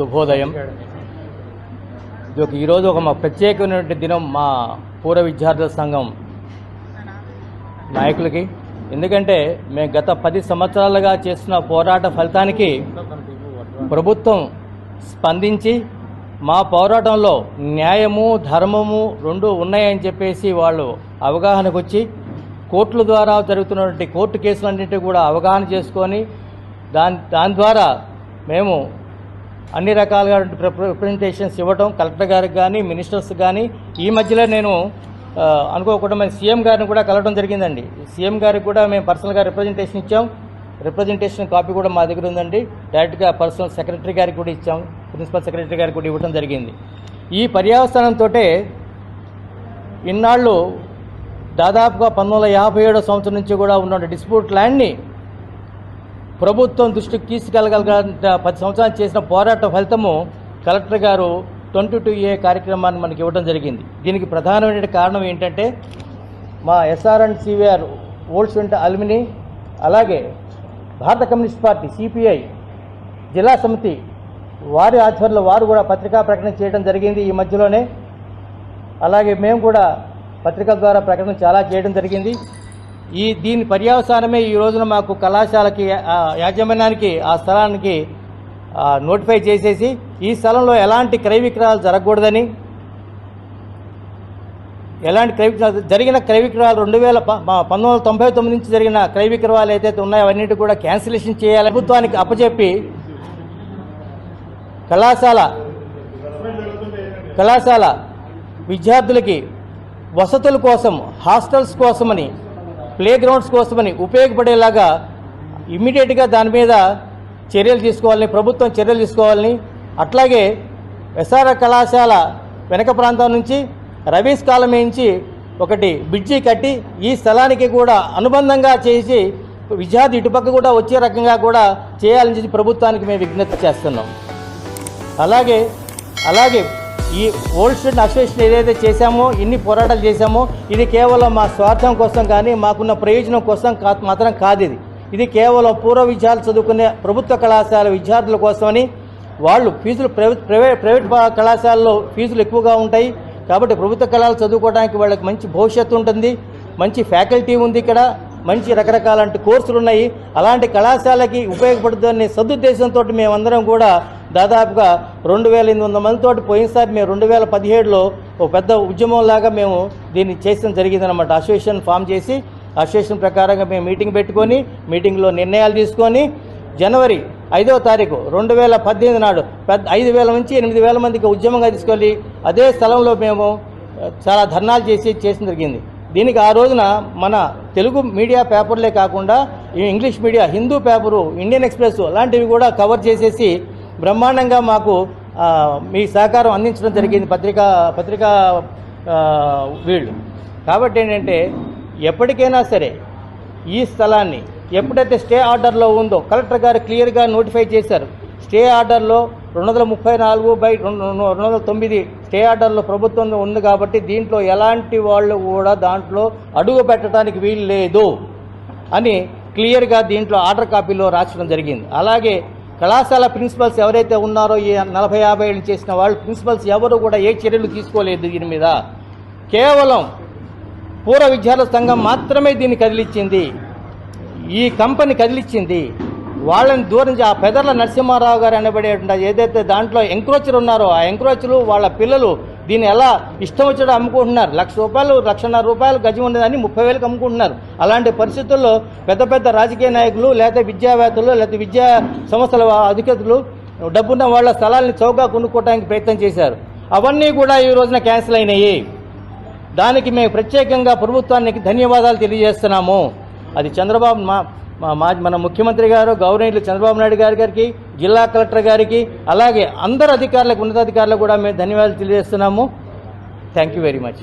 శుభోదయం. ఇది ఈరోజు ఒక మా ప్రత్యేకమైనటువంటి దినం మా పూర్వ విద్యార్థుల సంఘం నాయకులకి. ఎందుకంటే మేము గత పది సంవత్సరాలుగా చేస్తున్న పోరాట ఫలితానికి ప్రభుత్వం స్పందించి మా పోరాటంలో న్యాయము ధర్మము రెండు ఉన్నాయని చెప్పేసి వాళ్ళు అవగాహనకు వచ్చి కోర్టుల ద్వారా జరుగుతున్నటువంటి కోర్టు కేసులన్నింటినీ కూడా అవగాహన చేసుకొని దాని దాని ద్వారా మేము అన్ని రకాలుగా రిప్రజెంటేషన్స్ ఇవ్వటం కలెక్టర్ గారికి కానీ మినిస్టర్స్ కానీ ఈ మధ్యలో నేను అనుకోకుండా మేము సీఎం గారిని కూడా కలవడం జరిగిందండి. సీఎం గారికి కూడా మేము పర్సనల్గా రిప్రజెంటేషన్ ఇచ్చాం. రిప్రజెంటేషన్ కాపీ కూడా మా దగ్గర ఉందండి. డైరెక్ట్గా పర్సనల్ సెక్రటరీ గారికి కూడా ఇచ్చాం. ప్రిన్సిపల్ సెక్రటరీ గారికి కూడా ఇవ్వడం జరిగింది. ఈ పర్యావస్థానంతో ఇన్నాళ్ళు దాదాపుగా పంతొమ్మిది వందల యాభై ఏడో సంవత్సరం నుంచి కూడా ఉన్న డిస్ప్యూట్ ల్యాండ్ని ప్రభుత్వం దృష్టికి తీసుకెళ్ళగల పది సంవత్సరాలు చేసిన పోరాట ఫలితము కలెక్టర్ గారు ట్వంటీ టూ ఏ కార్యక్రమాన్ని మనకి ఇవ్వడం జరిగింది. దీనికి ప్రధానమైన కారణం ఏంటంటే మా SR and CVR old student alumni అలాగే భారత కమ్యూనిస్ట్ పార్టీ సిపిఐ జిల్లా సమితి వారి ఆధ్వర్యంలో వారు కూడా పత్రికా ప్రకటన చేయడం జరిగింది ఈ మధ్యలోనే. అలాగే మేము కూడా పత్రికల ద్వారా ప్రకటన చాలా చేయడం జరిగింది. ఈ దీని పర్యవసానమే ఈ రోజున మాకు కళాశాలకి యాజమాన్యానికి ఆ స్థలానికి నోటిఫై చేసేసి ఈ స్థలంలో ఎలాంటి క్రయ విక్రయాలు జరగకూడదని ఎలాంటి క్రయ జరిగిన క్రయ విక్రయాలు రెండు వేల ప- పంతొమ్మిది వందల తొంభై తొమ్మిది నుంచి జరిగిన క్రయ విక్రయాలు ఏదైతే ఉన్నాయో అవన్నిటి కూడా క్యాన్సిలేషన్ చేయాలి. ప్రభుత్వానికి అప్పచెప్పి కళాశాల కళాశాల విద్యార్థులకి వసతుల కోసం హాస్టల్స్ కోసమని ప్లే గ్రౌండ్స్ కోసమని ఉపయోగపడేలాగా ఇమ్మీడియట్గా దాని మీద చర్యలు తీసుకోవాలని ప్రభుత్వం చర్యలు తీసుకోవాలని అట్లాగే ఎస్ఆర్ కళాశాల వెనక ప్రాంతం నుంచి రవీస్ కాలం నుంచి ఒకటి బ్రిడ్జి కట్టి ఈ స్థలానికి కూడా అనుబంధంగా చేసి విద్యార్థి ఇటుపక్క కూడా వచ్చే రకంగా కూడా చేయాలని చెప్పి ప్రభుత్వానికి మేము విజ్ఞప్తి చేస్తున్నాం. అలాగే అలాగే ఈ ఓల్డ్ స్టూడెంట్ అసోసియేషన్ ఏదైతే చేశామో ఇన్ని పోరాటాలు చేశామో ఇది కేవలం మా స్వార్థం కోసం కానీ మాకున్న ప్రయోజనం కోసం కా మాత్రం కాదు ఇది. ఇది కేవలం పూర్వ విద్యార్థులు చదువుకునే ప్రభుత్వ కళాశాల విద్యార్థుల కోసమని వాళ్ళు ఫీజులు ప్రైవేట్ ప్రైవేట్ ప్రైవేట్ కళాశాలలో ఫీజులు ఎక్కువగా ఉంటాయి. కాబట్టి ప్రభుత్వ కళాలు చదువుకోవడానికి వాళ్ళకి మంచి భవిష్యత్తు ఉంటుంది. మంచి ఫ్యాకల్టీ ఉంది ఇక్కడ. మంచి రకరకాల కోర్సులు ఉన్నాయి. అలాంటి కళాశాలకి ఉపయోగపడుతుందనే సదుద్దేశంతో మేమందరం కూడా దాదాపుగా రెండు వేల ఎనిమిది వందల మందితో పోయినసారి మేము రెండు వేల పదిహేడులో ఒక పెద్ద ఉద్యమంలాగా మేము దీన్ని చేసడం జరిగిందనమాట అసోసియేషన్ ఫామ్ చేసి అసోసియేషన్ ప్రకారంగా మేము మీటింగ్ పెట్టుకొని మీటింగ్లో నిర్ణయాలు తీసుకొని జనవరి ఐదవ తారీఖు రెండు వేల పద్దెనిమిది నాడు పెద్ద ఐదు వేల నుంచి ఎనిమిది వేల మందికి ఉద్యమంగా తీసుకెళ్ళి అదే స్థలంలో మేము చాలా ధర్నాలు చేసి చేసిన జరిగింది. దీనికి ఆ రోజున మన తెలుగు మీడియా పేపర్లే కాకుండా ఈ English media Hindu paper Indian Express లాంటివి కూడా కవర్ చేసేసి బ్రహ్మాండంగా మాకు మీ సహకారం అందించడం జరిగింది పత్రికా పత్రికా వీళ్ళు. కాబట్టి ఏంటంటే ఎప్పటికైనా సరే ఈ స్థలాన్ని ఎప్పుడైతే స్టే ఆర్డర్లో ఉందో కలెక్టర్ గారు క్లియర్గా నోటిఫై చేశారు. స్టే ఆర్డర్లో రెండు వందల ముప్పై నాలుగు బై రెండు రెండు వందల తొమ్మిది స్టే ఆర్డర్లో ప్రభుత్వం ఉంది కాబట్టి దీంట్లో ఎలాంటి వాళ్ళు కూడా దాంట్లో అడుగు పెట్టడానికి వీలు లేదు అని క్లియర్గా దీంట్లో ఆర్డర్ కాపీలో రాసడం జరిగింది. అలాగే కళాశాల ప్రిన్సిపల్స్ ఎవరైతే ఉన్నారో ఈ నలభై యాభై ఏళ్ళు చేసిన వాళ్ళు ప్రిన్సిపల్స్ ఎవరు కూడా ఏ చర్యలు తీసుకోలేదు దీని మీద. కేవలం పూర్వ విద్యార్థుల సంఘం మాత్రమే దీన్ని కదిలిచ్చింది. ఈ కంపెనీ కదిలిచ్చింది. వాళ్ళని దూరం ఆ పెదర్ల నరసింహారావు గారు అనబడే ఏదైతే దాంట్లో ఎంక్రోచర్ ఉన్నారో ఆ ఎంక్రోచర్లు వాళ్ళ పిల్లలు దీన్ని ఎలా ఇష్టం వచ్చేటో అమ్ముకుంటున్నారు? లక్ష రూపాయలు లక్షన్నర రూపాయలు గజం ఉండేదాన్ని ముప్పై వేలకు అమ్ముకుంటున్నారు. అలాంటి పరిస్థితుల్లో పెద్ద పెద్ద రాజకీయ నాయకులు లేకపోతే విద్యావేత్తలు లేకపోతే విద్యా సంస్థల అధికారులు డబ్బున్న వాళ్ళ స్థలాల్ని చౌకగా కొనుక్కోవడానికి ప్రయత్నం చేశారు. అవన్నీ కూడా ఈ రోజున క్యాన్సిల్ అయినాయి. దానికి మేము ప్రత్యేకంగా ప్రభుత్వానికి ధన్యవాదాలు తెలియజేస్తున్నాము. అది చంద్రబాబు మా మా- మా మన ముఖ్యమంత్రి గారు గవర్నర్లు చంద్రబాబు నాయుడు గారి గారికి జిల్లా కలెక్టర్ గారికి అలాగే అందరు అధికారులకు ఉన్నతాధికారులకు కూడా మేము ధన్యవాదాలు తెలియజేస్తున్నాము. Thank you very much